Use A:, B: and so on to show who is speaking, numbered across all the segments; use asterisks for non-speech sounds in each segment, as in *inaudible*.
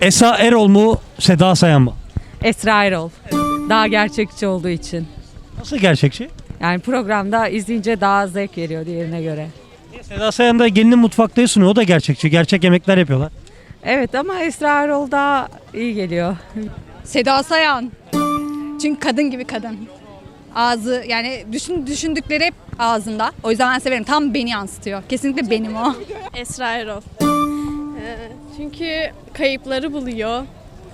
A: Esra Erol mu, Seda Sayan mı?
B: Esra Erol. Daha gerçekçi olduğu için.
A: Nasıl gerçekçi?
B: Yani programda izleyince daha zevk veriyor diğerine göre.
A: Seda Sayan da gelinin mutfaktayı sunuyor. O da gerçekçi. Gerçek yemekler yapıyorlar.
B: Evet ama Esra Erol daha iyi geliyor.
C: Seda Sayan. Çünkü kadın gibi kadın. Ağzı yani düşün, düşündükleri hep ağzında. O yüzden ben severim. Tam beni yansıtıyor. Kesinlikle benim o.
D: Esra Erol. Ee, çünkü kayıpları buluyor.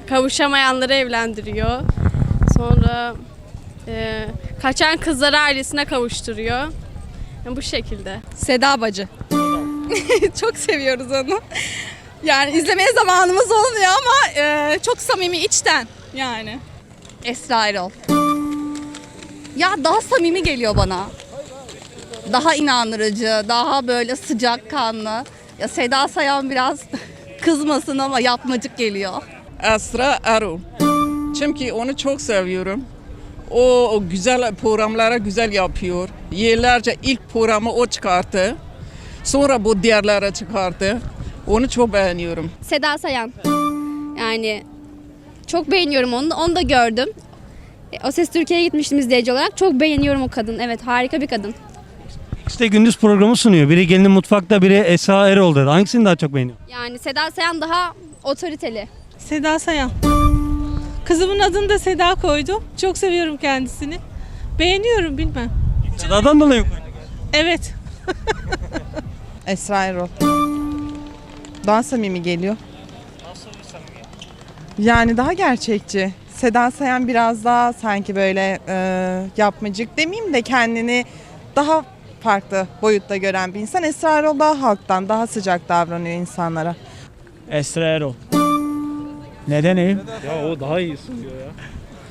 D: Kavuşamayanları evlendiriyor. Sonra e, kaçan kızları ailesine kavuşturuyor. Yani bu şekilde.
C: Seda Bacı. *laughs* çok seviyoruz onu. Yani izlemeye zamanımız olmuyor ama e, çok samimi içten yani. Esra Erol. Ya daha samimi geliyor bana. Daha inandırıcı, daha böyle sıcakkanlı. Ya Seda Sayan biraz *laughs* kızmasın ama yapmacık geliyor.
E: Esra Erol. Çünkü onu çok seviyorum. O, o güzel programlara güzel yapıyor. Yıllarca ilk programı o çıkarttı. Sonra bu diğerlere çıkarttı. Onu çok beğeniyorum.
F: Seda Sayan. Yani çok beğeniyorum onu. Onu da gördüm. E, O Ses Türkiye'ye gitmiştim izleyici olarak. Çok beğeniyorum o kadın. Evet harika bir kadın.
A: İkisi de gündüz programı sunuyor. Biri gelinin mutfakta, biri Esra Erol dedi. Hangisini daha çok beğeniyor?
F: Yani Seda Sayan daha otoriteli.
G: Seda Sayan. Kızımın adını da Seda koydum. Çok seviyorum kendisini. Beğeniyorum bilmem.
A: Seda'dan dolayı mı?
G: Evet. *laughs*
H: Esra Erol. Daha samimi geliyor. Yani daha gerçekçi. Seda Sayan biraz daha sanki böyle e, yapmacık demeyeyim de kendini daha farklı boyutta gören bir insan. Esra Erol daha halktan, daha sıcak davranıyor insanlara.
I: Esra Erol. Neden iyi? Ya o daha iyi sunuyor ya.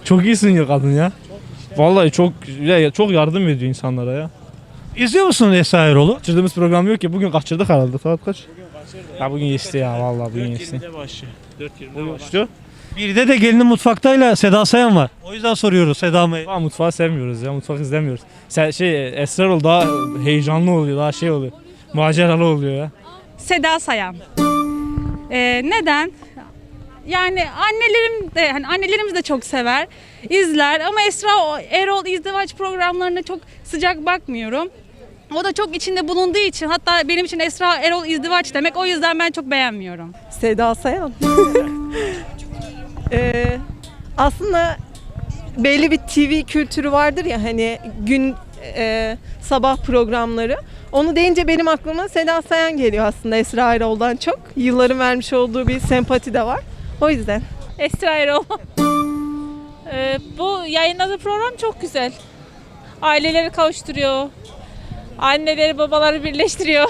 I: Çok iyi sunuyor kadın ya. Vallahi çok ya, çok yardım ediyor insanlara ya.
A: İzliyor musun Esra Erol'u?
I: Kaçırdığımız program yok ki bugün kaçırdık herhalde. Saat kaç? Ya bugün geçti ya vallahi bugün geçti. başlıyor. 4.20'de başlıyor.
A: Bir de gelinin mutfaktayla Seda Sayan var. O yüzden soruyoruz Seda mı?
I: Ama mutfağı sevmiyoruz ya. Mutfak izlemiyoruz. Sen şey Esra Erol daha heyecanlı oluyor. Daha şey oluyor. Maceralı oluyor ya.
G: Seda Sayan. Ee, neden? Yani annelerim de hani annelerimiz de çok sever, izler ama Esra Erol izdivaç programlarına çok sıcak bakmıyorum. O da çok içinde bulunduğu için hatta benim için Esra Erol izdivaç demek o yüzden ben çok beğenmiyorum.
J: Seda Sayan. *laughs* Ee, aslında belli bir TV kültürü vardır ya hani gün e, sabah programları. Onu deyince benim aklıma Seda Sayan geliyor aslında Esra Erol'dan çok. Yılların vermiş olduğu bir sempati de var. O yüzden.
G: Esra Erol. Ee, bu yayınladığı program çok güzel. Aileleri kavuşturuyor. Anneleri babaları birleştiriyor.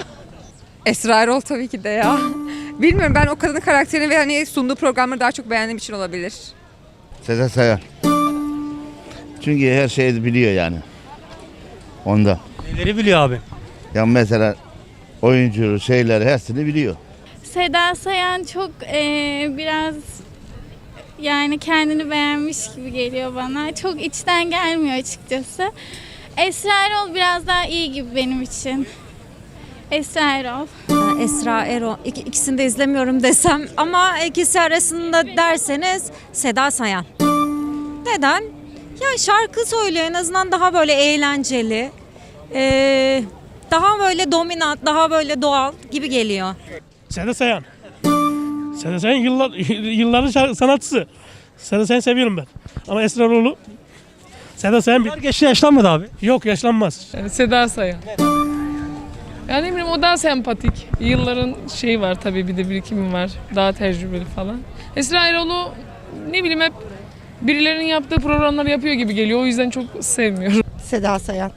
B: Esra Erol tabii ki de ya. Bilmiyorum ben o kadının karakterini ve hani sunduğu programları daha çok beğendiğim için olabilir.
K: Seda Sayan. Çünkü her şeyi biliyor yani. Onda.
A: Neleri biliyor abi?
K: Ya mesela oyuncu şeyleri hepsini biliyor.
F: Seda Sayan çok eee, biraz yani kendini beğenmiş gibi geliyor bana. Çok içten gelmiyor açıkçası. Esra Erol biraz daha iyi gibi benim için. Esra Erol.
B: Esra Erol İki, ikisini de izlemiyorum desem ama ikisi arasında derseniz Seda Sayan. Neden? Ya şarkı söylüyor en azından daha böyle eğlenceli. Ee, daha böyle dominant, daha böyle doğal gibi geliyor.
I: Seda Sayan. Seda Sayan yıllar, *laughs* yılların şarkı sanatçısı. Seda Sayan seviyorum ben. Ama Esra Erol'u Seda Sayan bir...
A: Geçti yaşlanmadı abi.
I: Yok yaşlanmaz.
G: Seda Sayan. Yani bileyim o daha sempatik. Yılların şeyi var tabii bir de birikimi var. Daha tecrübeli falan. Esra Erol'u ne bileyim hep birilerinin yaptığı programları yapıyor gibi geliyor. O yüzden çok sevmiyorum.
J: Seda Sayan.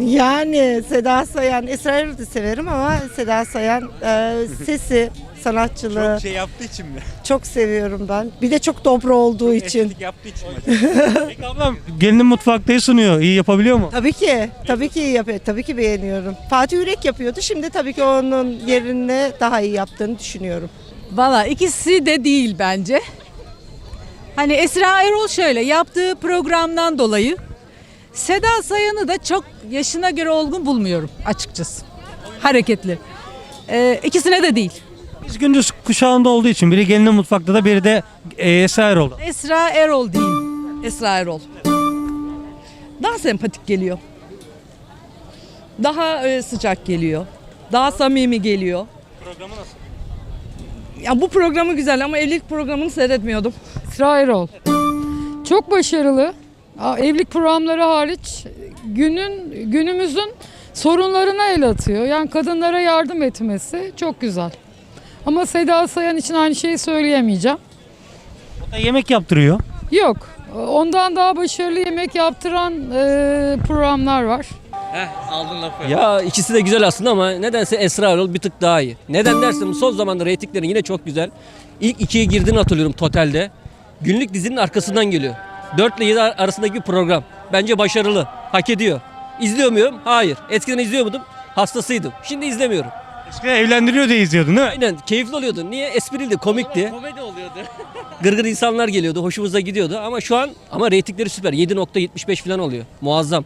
J: Yani Seda Sayan, Esra Erol'u da severim ama Seda Sayan e, sesi, sanatçılığı
I: şey yaptığı için mi? *laughs*
J: çok seviyorum ben. Bir de çok dobra olduğu için.
I: yaptığı için mi? *laughs*
A: Peki ablam gelinin mutfaktayı sunuyor. İyi yapabiliyor mu?
J: Tabii ki. Tabii ki iyi yapıyor. Tabii ki beğeniyorum. Fatih Yürek yapıyordu. Şimdi tabii ki onun yerine daha iyi yaptığını düşünüyorum.
B: Valla ikisi de değil bence. Hani Esra Erol şöyle yaptığı programdan dolayı Seda Sayan'ı da çok yaşına göre olgun bulmuyorum açıkçası. Hareketli. Ee, ikisine de değil.
A: Biz gündüz kuşağında olduğu için biri gelinin mutfakta da biri de e, Esra Erol'da.
L: Esra Erol diyeyim. Esra Erol. Daha sempatik geliyor. Daha e, sıcak geliyor. Daha samimi geliyor.
A: Programı nasıl?
L: Ya bu programı güzel ama evlilik programını seyretmiyordum.
M: Esra Erol. Çok başarılı. Aa, Evlilik programları hariç günün günümüzün sorunlarına el atıyor. Yani kadınlara yardım etmesi çok güzel. Ama Seda Sayan için aynı şeyi söyleyemeyeceğim.
A: O da yemek yaptırıyor.
M: Yok. Ondan daha başarılı yemek yaptıran e, programlar var.
N: Ya ikisi de güzel aslında ama nedense Esra Erol bir tık daha iyi. Neden dersen son zamanda reytingleri yine çok güzel. İlk ikiye girdiğini hatırlıyorum totalde. Günlük dizinin arkasından geliyor. 4 ile 7 ar- arasındaki bir program. Bence başarılı. Hak ediyor. İzliyor muyum? Hayır. Eskiden izliyor muydum? Hastasıydım. Şimdi izlemiyorum.
A: Eskiden evlendiriyor diye izliyordun değil mi?
N: Aynen keyifli oluyordu. Niye? Espriydi, komikti. Komedi oluyordu. *laughs* Gırgır insanlar geliyordu, hoşumuza gidiyordu ama şu an ama reytingleri süper. 7.75 falan oluyor. Muazzam.